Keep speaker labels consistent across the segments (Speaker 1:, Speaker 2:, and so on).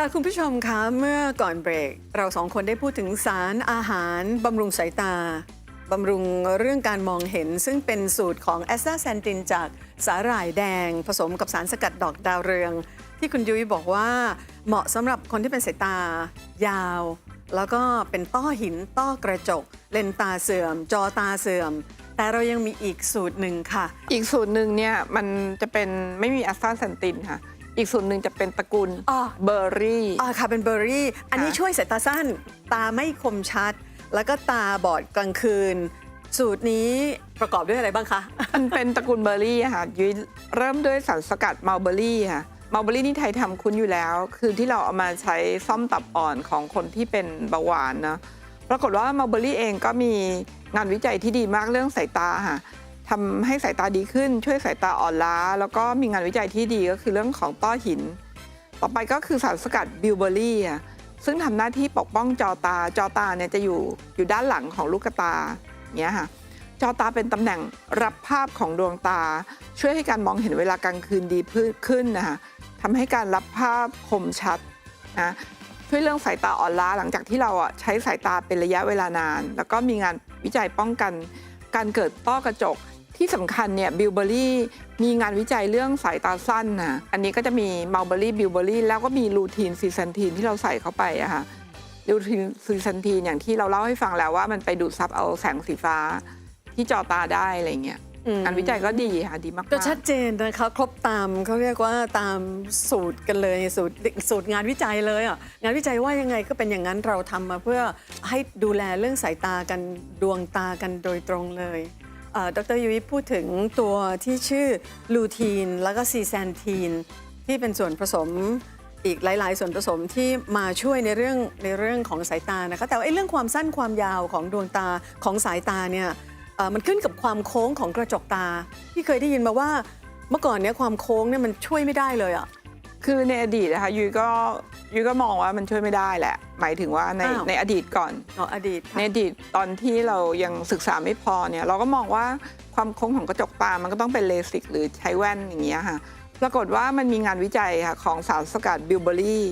Speaker 1: ค่ะ คุณผู้ชมคะเมื่อก่อนเบรก เราสองคนได้พูดถึงสารอาหารบำรุงสายตาบำรุงเรื่องการมองเห็น ซึ่งเป็นสูตรของแอสตาแซนตินจากสาหร่ายแดง ผสมกับสารสกัดดอกดาวเรือง ที่คุณยุ้ยบอกว่าเหมาะสำหรับคนที่เป็นสายตายาว แล้วก็เป็นต้อหินต้อกระจก เลนตาเสื่อม จอตาเสื่อม แต่เรายังมีอีกสูตรหนึ่งค่ะ
Speaker 2: อีกสูตรหนึ่งเนี่ยมันจะเป็นไม่มีแอสตาเซนตินค่ะ อีกสูตรหนึ่งจะเป็นตระกูล
Speaker 1: อ๋อ
Speaker 2: เบอร์รี่
Speaker 1: อ่าค่ะเป็นเบอร์รี่ อันนี้
Speaker 2: ค่ะ
Speaker 1: ช่วยสายตาสั้น ตาไม่คมชัด แล้วก็ตาบอดกลางคืน สูตรนี้ประกอบด้วยอะไรบ้างคะ
Speaker 2: มันเป็นตระกูลเบอร์รี่อะค่ะยุ้ยเริ่มด้วยสารสกัดมัลเบอร์รี่ค่ะมัลเบอร์รี่นี่ไทยทำคุ้นอยู่แล้ว คือที่เราเอามาใช้ซ่อมตับอ่อนของคนที่เป็นเบาหวานนะปรากฏว่ามัลเบอร์รี่เองก็มีงานวิจัยที่ดีมากเรื่องสายตาค่ะ ทำให้สายตาดีขึ้น ช่วยสายตาอ่อนล้า แล้วก็มีงานวิจัยที่ดีก็คือเรื่องของต้อหิน ต่อไปก็คือสารสกัดบิวเบอรี่อะซึ่งทำหน้าที่ปกป้องจอตาจอตาเนี่ยจะอยู่อยู่ด้านหลังของลูกตาเงี้ยค่ะจอตาเป็นตำแหน่งรับภาพของดวงตา ช่วยให้การมองเห็นเวลากลางคืนดีขึ้นนะคะทำให้การรับภาพคมชัดนะช่วยเรื่องสายตาอ่อนล้าหลังจากที่เราอะใช้สายตาเป็นระยะเวลานาน แล้วก็มีงานวิจัยป้องกัน การเกิดต้อกระจก ที่สำคัญเนี่ยบิวเบอรี่มีงานวิจัยเรื่องสายตาสั้นนะอันนี้ก็จะมีมัลเบอรี่บิวเบอรี่แล้วก็มีลูทีนซีซันทีนที่เราใส่เข้าไปอะค่ะลูทีนซีซันทีนอย่างที่เราเล่าให้ฟังแล้วว่ามันไปดูดซับเอาแสงสีฟ้า ที่จอตาได้อะไรเงี้ย
Speaker 1: อืม
Speaker 2: งานวิจัยก็ดีค่ะดีมากๆ
Speaker 1: ก็ชัดเจนนะคะ ครบตามเขาเรียกว่าตามสูตรกันเลยสูตรสูตรงานวิจัยเลยอะงานวิจัยว่ายังไงก็เป็นอย่างนั้นเราทำมาเพื่อให้ดูแลเรื่องสายตากันดวงตากันโดยตรงเลยเอ่อ ดรยุ้ยพูดถึงตัวที่ชื่อลูทีน แล้วก็ซีแซนทีน ที่เป็นส่วนผสมอีกหลาย ๆ ส่วนผสมที่มาช่วยในเรื่องในเรื่องของสายตานะคะแต่ว่าไอ้เรื่องความสั้นความยาวของดวงตาของสายตาเนี่ยมันขึ้นกับความโค้งของกระจกตา ที่เคยได้ยินมาว่าเมื่อก่อนเนี้ยความโค้งเนี่ยมันช่วยไม่ได้เลยอะ
Speaker 2: คือในอดีตนะคะยุ้ยก็ ยุ้ยก็มองว่ามันช่วยไม่ได้แหละ หมายถึงว่าใน
Speaker 1: อ้าว
Speaker 2: ในอดีตก่อน
Speaker 1: อ๋ออดีต
Speaker 2: ใน
Speaker 1: ค่ะ
Speaker 2: อดีตตอนที่เรายังศึกษาไม่พอเนี่ยเราก็มองว่าความโค้งของกระจกตา มันก็ต้องเป็นเลสิกหรือใช้แว่นอย่างเงี้ยค่ะ ปรากฏว่ามันมีงานวิจัยค่ะของสารสกัดบิวเบอรี่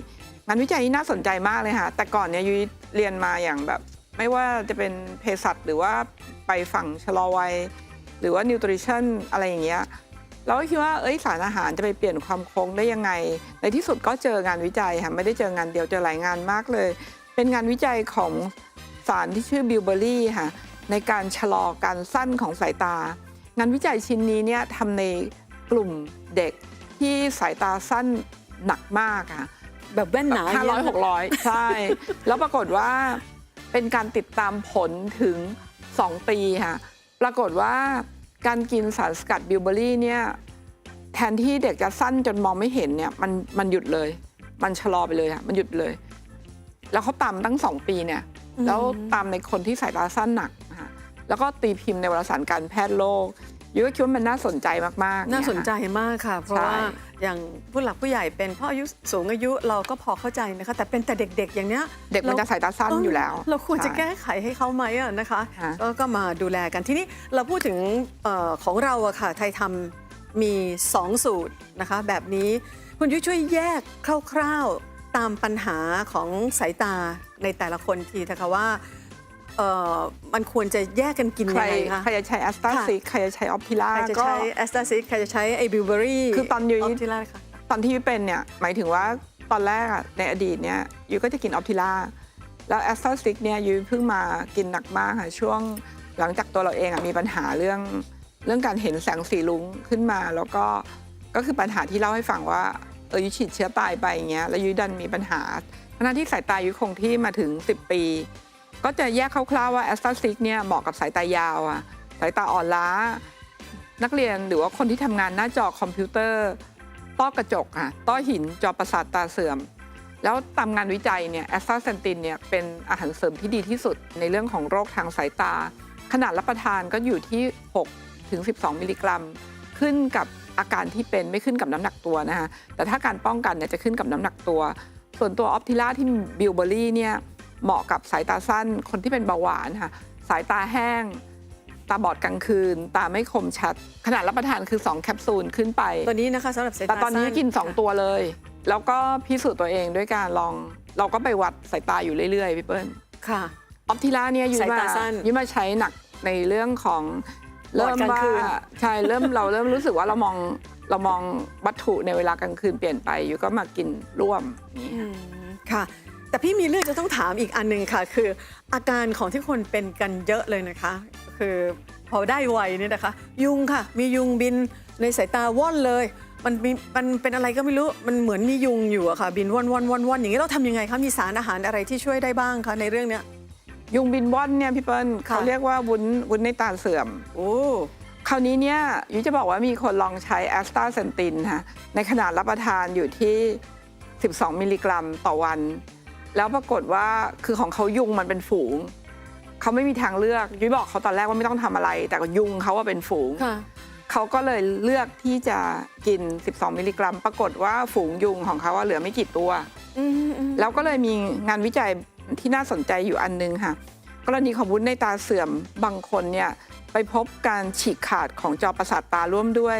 Speaker 2: งานวิจัยนี้น่าสนใจมากเลยค่ะ แต่ก่อนเนี่ยยุ้ยเรียนมาอย่างแบบ ไม่ว่าจะเป็นเภสัชหรือว่าไปฝั่งชะลอวัยหรือว่านิวทริชั่นอะไรอย่างเงี้ย เราก็คิดว่าเอ้ยสารอาหารจะไปเปลี่ยนความโค้งได้ยังไง ในที่สุดก็เจองานวิจัยค่ะไม่ได้เจองานเดียวเจอหลายงานมากเลย เป็นงานวิจัยของสารที่ชื่อบิวเบอรี่ค่ะในการชะลอการสั้นของสายตา งานวิจัยชิ้นนี้เนี่ยทำในกลุ่มเด็กที่สายตาสั้นหนักมากค่ะ
Speaker 1: แบบแว่นหนา
Speaker 2: ห้าร้อยหกร้อยใช่ แล้วปรากฏว่าเป็นการติดตามผลถึง 2 ปีค่ะ ปรากฏว่า การกินสารสกัดบิวเบอรี่เนี่ยแทนที่เด็กจะสั้นจนมองไม่เห็นเนี่ยมันมันหยุดเลย มันชะลอไปเลยค่ะมันหยุดเลย แล้วเขาตามตั้ง2ปีเนี่ย แล้วตามในคนที่สายตาสั้นหนักนะคะแล้วก็ตีพิมพ์ในวารสารการแพทย์โลก ยุ้ยก็คิดว่ามันน่าสนใจมากๆ
Speaker 1: น่าสนใจ
Speaker 2: เยค่ะ
Speaker 1: มากค่ะ เพราะ
Speaker 2: ใช่
Speaker 1: ว่าอย่างผู้หลักผู้ใหญ่เป็นพ่ออายุสูงอายุเราก็พอเข้าใจนะคะ แต่เป็นแต่เด็ก ๆ อย่างเนี้ย
Speaker 2: เด็กมันจะสายตาสั้นอยู่แล้ว
Speaker 1: เราควรจะ
Speaker 2: ใช่
Speaker 1: แก้ไขให้เขาไหมอะนะคะ
Speaker 2: ค่ะ
Speaker 1: ก็ก็มาดูแลกันทีนี้เราพูดถึงเออของเราอะค่ะไทยทำมี 2 สูตรนะคะ แบบนี้คุณยุ้ยช่วยแยกคร่าว ๆตามปัญหาของสายตาในแต่ละคนทีนะคะว่า เอ่อมันควรจะแยกกันกิน
Speaker 2: ใค
Speaker 1: ยั
Speaker 2: รง
Speaker 1: ไงคะ
Speaker 2: ใครจะใช้แอสตาซิกใครจะใช้ออปติล่า
Speaker 1: ใครจะ
Speaker 2: ก็
Speaker 1: ใช้แอสตาซิสใครจะใช้ไอบิวเบอรี่
Speaker 2: คือตอนยุ้ย
Speaker 1: ที่แรกค่ะ
Speaker 2: ตอนที่ยุ้ยเป็นเนี่ยหมายถึงว่าตอนแรกอะในอดีตเนี่ยยุ้ยก็จะกินออปติล่าแล้วแอสตาซิกเนี่ยยุ้ยเพิ่งมากินหนักมากค่ะช่วงหลังจากตัวเราเองอะมีปัญหาเรื่องเรื่องการเห็นแสงสีลุ้งขึ้นมา แล้วก็ก็คือปัญหาที่เล่าให้ฟังว่าเออยุ้ยฉีดเชื้อตายไปอย่างเงี้ยแล้วยุ้ยดันมีปัญหาขณะที่สายตายุ้ยคงที่มาถึง 10 ปี ก็จะแยกคร่าวๆว่าแอสตาซิกเนี่ยเหมาะกับสายตายาวอะสายตาอ่อนล้า นักเรียนหรือว่าคนที่ทำงานหน้าจอคอมพิวเตอร์ต้อกระจกอะต้อหินจอประสาทตาเสื่อม แล้วตามงานวิจัยเนี่ยแอสตาเซนตินเนี่ยเป็นอาหารเสริมที่ดีที่สุดในเรื่องของโรคทางสายตา ขนาดรับประทานก็อยู่ที่6ถึง12 มิลลิกรัม ขึ้นกับอาการที่เป็นไม่ขึ้นกับน้ำหนักตัวนะคะแต่ถ้าการป้องกันเนี่ยจะขึ้นกับน้ำหนักตัว ส่วนตัวออปติล่าที่บิวเบอรี่เนี่ย เหมาะกับสายตาสั้นคนที่เป็นเบาหวานค่ะ สายตาแห้ง ตาบอดกลางคืน ตาไม่คมชัด ขนาดรับประทานคือ 2 แคปซูลขึ้นไป
Speaker 1: ตัวนี้นะคะสำหรับสายตา
Speaker 2: แต่ตอนนี้
Speaker 1: สั้
Speaker 2: กิน
Speaker 1: ค่ะ
Speaker 2: 2ตัวเลย แล้วก็พิสูจน์ตัวเองด้วยการลอง เราก็ไปวัดสายตาอยู่เรื่อยๆพี่เปิ้ล
Speaker 1: ค่ะ
Speaker 2: ออปติล่าเนี่ยยุ้ย
Speaker 1: สาย
Speaker 2: มา
Speaker 1: ตาสั้น
Speaker 2: ยุ้ยมาใช้หนักในเรื่องของ
Speaker 1: หลอด
Speaker 2: เริ่ม
Speaker 1: กลาง
Speaker 2: ว่า
Speaker 1: คืน
Speaker 2: ใช่เริ่มเราเริ่มรู้สึกว่าเรามองเรามองวัตถุในเวลากลางคืนเปลี่ยนไปยุ้ยก็มากินร่วมนี่
Speaker 1: อืมค่ะ แต่พี่มีเรื่องจะต้องถามอีกอันหนึ่งค่ะ คืออาการของที่คนเป็นกันเยอะเลยนะคะ คือพอได้วัยเนี่ยนะคะ ยุงค่ะ มียุงบินในสายตาว่อนเลย มันมีมันเป็นอะไรก็ไม่รู้มันเหมือนมียุงอยู่อะค่ะ บินว่อนว่อนว่อนว่อนอย่างนี้เราทำยังไงคะมีสารอาหารอะไรที่ช่วยได้บ้างคะในเรื่องเนี้ย
Speaker 2: ยุงบินว่อนเนี่ยพี่เปิ้ล
Speaker 1: ค่ะ
Speaker 2: เขาเรียกว่าวุ้นวุ้นในตาเสื่อม
Speaker 1: โอ้
Speaker 2: คราวนี้เนี่ยยุ้ยจะบอกว่ามีคนลองใช้แอสตาเซนตินค่ะในขนาดรับประทานอยู่ที่ 12 มิลลิกรัมต่อวัน แล้วปรากฏว่าคือของเขายุงมันเป็นฝูง เขาไม่มีทางเลือก ยุ้ยบอกเขาตอนแรกว่าไม่ต้องทำอะไร แต่ก็ยุงเขาว่าเป็นฝูง
Speaker 1: ค่ะ
Speaker 2: เขาก็เลยเลือกที่จะกิน 12 มิลลิกรัม ปรากฏว่าฝูงยุงของเขาว่าเหลือไม่กี่ตัว
Speaker 1: อืมอืม
Speaker 2: แล้วก็เลยมีงานวิจัยที่น่าสนใจอยู่อันนึงค่ะ กรณีของวุ้นในตาเสื่อมบางคนเนี่ยไปพบการฉีกขาดของจอประสาทตาร่วมด้วย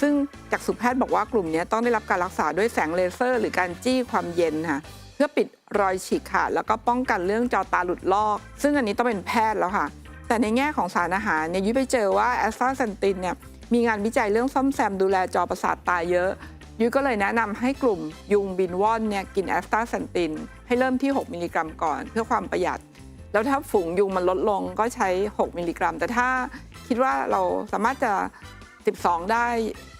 Speaker 2: ซึ่งจากสุแพทย์บอกว่ากลุ่มเนี้ยต้องได้รับการรักษาด้วยแสงเลเซอร์ หรือการจี้ความเย็นค่ะ เพื่อปิดรอยฉีกขาดแล้วก็ป้องกันเรื่องจอตาหลุดลอก ซึ่งอันนี้ต้องเป็นแพทย์แล้วค่ะ แต่ในแง่ของสารอาหารเนี่ยยุ้ยไปเจอว่าแอสตาเซนตินเนี่ยมีงานวิจัยเรื่องซ่อมแซมดูแลจอประสาทตาเยอะยุ้ยก็เลยแนะนำให้กลุ่มยุงบินว่อนเนี่ยกินแอสตาเซนตินให้เริ่มที่ 6 มิลลิกรัมก่อน เพื่อความประหยัด แล้วถ้าฝูงยุงมันลดลงก็ใช้ 6 มิลลิกรัม แต่ถ้าคิดว่าเราสามารถจะ 12 ได้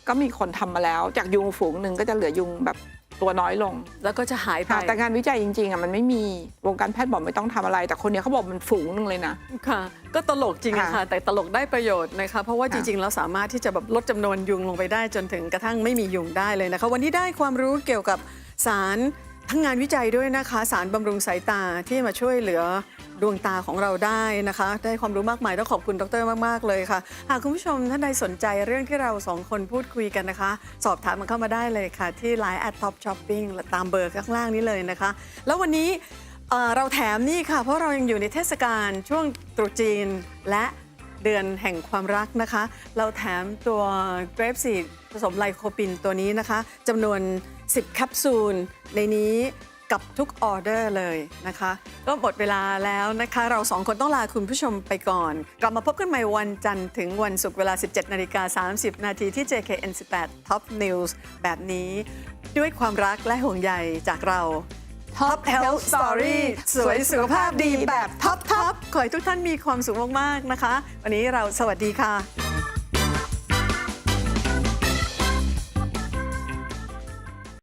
Speaker 2: ก็มีคนทำมาแล้ว จากยุงฝูงหนึ่งก็จะเหลือยุงแบบ ตัวน้อยลง
Speaker 1: แล้วก็จะหายไป
Speaker 2: ค่ะแต่งานวิจัยจริงๆอะมันไม่มีวงการแพทย์บอกไม่ต้องทำอะไร แต่คนเนี้ยเขาบอกมันฝูงหนึ่งเลยนะ
Speaker 1: ค่ะ ก็ตลกจริงอะ
Speaker 2: ค่ะ
Speaker 1: ค่ะ แต่ตลกได้ประโยชน์นะคะ เพราะว่าจ
Speaker 2: ค่ะ
Speaker 1: ริงๆเราสามารถที่จะแบบลดจำนวนยุงลงไปได้จนถึงกระทั่งไม่มียุงได้เลยนะคะ วันนี้ได้ความรู้เกี่ยวกับสาร ทั้งงานวิจัยด้วยนะคะ สารบำรุงสายตาที่มาช่วยเหลือดวงตาของเราได้นะคะ ได้ความรู้มากมายต้องขอบคุณดรมาก ๆ เลยค่ะ หากคุณผู้ชมท่านใดสนใจเรื่องที่เราสองคนพูดคุยกันนะคะ สอบถามมันเข้ามาได้เลยค่ะ ที่ Line at Top Shopping ตามเบอร์ข้างล่างนี้เลยนะคะ แล้ววันนี้เอ่อเราแถมนี่ค่ะ เพราะเรายังอยู่ในเทศกาลช่วงตรุษจีนและ เดือนแห่งความรักนะคะ เราแถมตัวเกรฟซีผสมไลโคปินตัวนี้นะคะจำนวน 10 แคปซูล ในนี้กับทุกออเดอร์เลยนะคะ ก็หมดเวลาแล้วนะคะ เราสองคนต้องลาคุณผู้ชมไปก่อน กลับมาพบกันใหม่วันจันทร์ถึงวันศุกร์เวลา 17นาฬิกา30 นาทีที่ JKN 18 Top News แบบนี้ ด้วยความรักและห่วงใยจากเรา Top Health Story สวยสุขภาพดีแบบท็อปทอปขอให้ทุกท่านมีความสุขมาก ๆ นะคะ วันนี้เราสวัสดีค่ะ